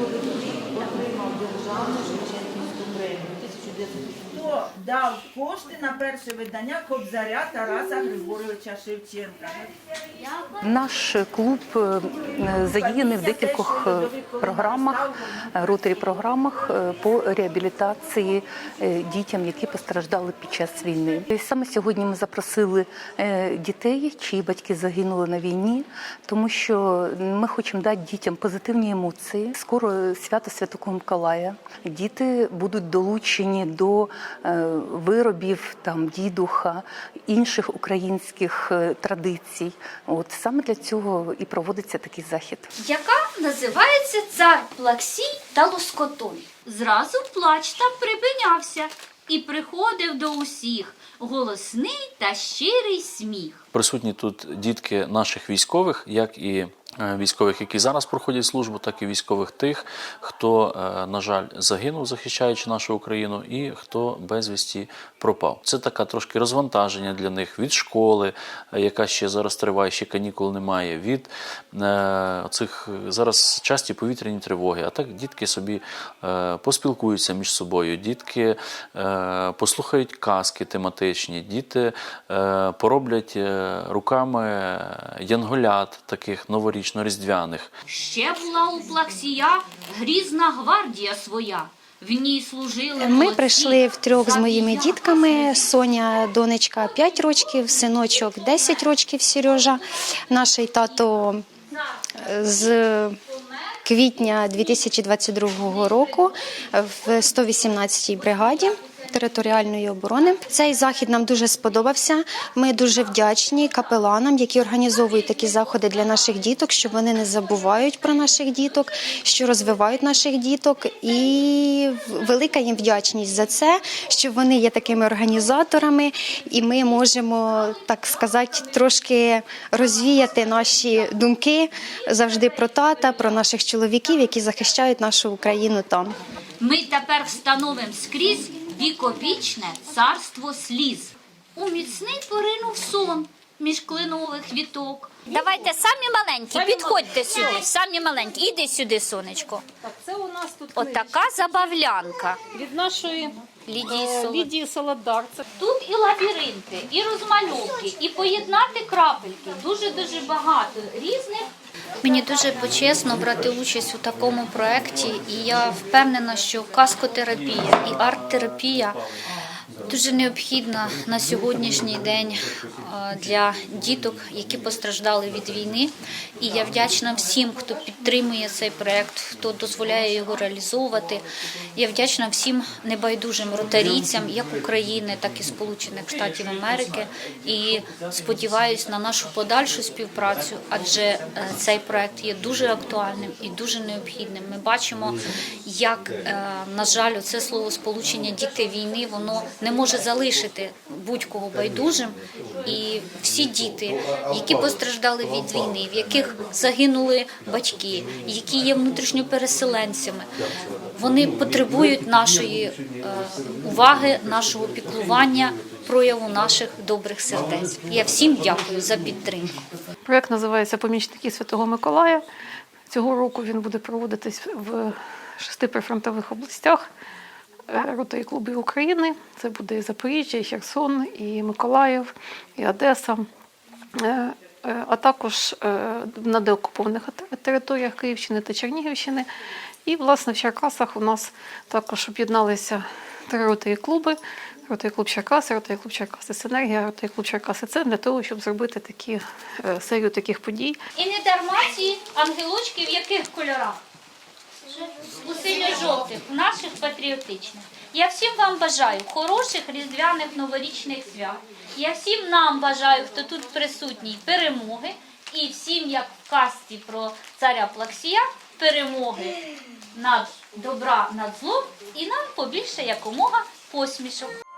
колектив отримав державне Шевченківську премію 1900 Хто дав кошти на перше видання Кобзаря Тараса Григоровича Шевченка? Наш клуб е, задіяний в декількох е, програмах, е, ротарі програмах по реабілітації дітям, які постраждали під час війни. Саме сьогодні ми запросили дітей, чиї батьки загинули на війні, тому що ми хочемо дати дітям позитивні емоції. Скоро свято Святого Миколая. Діти будуть долучені до виробів там дідуха, інших українських е, традицій. От саме для цього і проводиться такий захід. яка називається цар Плаксій та Лоскотон. Зразу плач там припинявся і приходив до усіх голосний та щирий сміх. Присутні тут дітки наших військових, як і військових, які зараз проходять службу, так і військових тих, хто, е, на жаль, загинув, захищаючи нашу Україну, і хто безвісті пропав. Це така трошки розвантаження для них від школи, е, яка ще зараз триває, ще канікул немає, від е, цих зараз часті повітряні тривоги. А так дітки собі е, поспілкуються між собою, дітки е, послухають казки тематичні, діти е, пороблять е, руками янголят, таких новорічно-різдвяних. Ще була у Плаксія грізна гвардія своя. В ній служили Ми прийшли втрьох з моїми дітками. Соня, донечка 5 років, синочок 10 років Сережа. Наш тато е, з квітня 2022 року в 118-й бригаді. Територіальної оборони цей захід нам дуже сподобався. Ми дуже вдячні капеланам, які організовують такі заходи для наших діток, що вони не забувають про наших діток, що розвивають наших діток. І велика їм вдячність за це, що вони є такими організаторами, і ми можемо так сказати трошки розвіяти наші думки завжди про тата, про наших чоловіків, які захищають нашу Україну там. Ми тепер встановимо скрізь віковічне царство сліз. У міцний поринув сон між кленових віток. Давайте самі маленькі, підходьте сюди, самі маленькі. Іди сюди, сонечко. Так, це у нас тут Отака забавлянка. від нашої Лідії е, Солод. Лідії Солодар. Це Тут і лабіринти, і розмальовки, і поєднати крапельки. Дуже дуже багато різних. Мені дуже почесно брати участь у такому проєкті, і я впевнена, що каскотерапія і арт-терапія дуже необхідна на сьогоднішній день для діток, які постраждали від війни. І я вдячна всім, хто підтримує цей проєкт, хто дозволяє його реалізовувати. Я вдячна всім небайдужим ротарійцям, як України, так і Сполучених Штатів Америки. І сподіваюся на нашу подальшу співпрацю, адже е, цей проект є дуже актуальним і дуже необхідним. Ми бачимо, як, е, на жаль, це слово сполучення діти війни воно не може залишити будь-кого байдужим. І всі діти, які постраждали від війни, в яких загинули батьки, які є внутрішньопереселенцями, вони потребують нашої е, уваги, нашого піклування, прояву наших добрих сердець. Я всім дякую за підтримку. проєкт називається Помічники Святого Миколая. Цього року він буде проводитись в шести прифронтових областях е, Ротарі клубів України. Це буде і Запоріжжя, і Херсон, і Миколаїв, і Одеса. Е, е, А також е, на деокупованих територіях Київщини та Чернігівщини. І, власне, в Черкасах у нас також об'єдналися три ротарі клуби. Ротарі клуб Черкаси, ротарі клуб Черкаси Синергія, ротарі клуб Черкаси Це для того, щоб зробити такі, серію таких подій. І не дарма ці ангелочки в яких кольорах? У синьо-жовтих, наших патріотичних. Я всім вам бажаю хороших різдвяних новорічних свят. Я всім нам бажаю, хто тут присутній, перемоги. І всім, як в казці про царя Плаксія, перемоги над добра над злом і нам побільше якомога посмішок.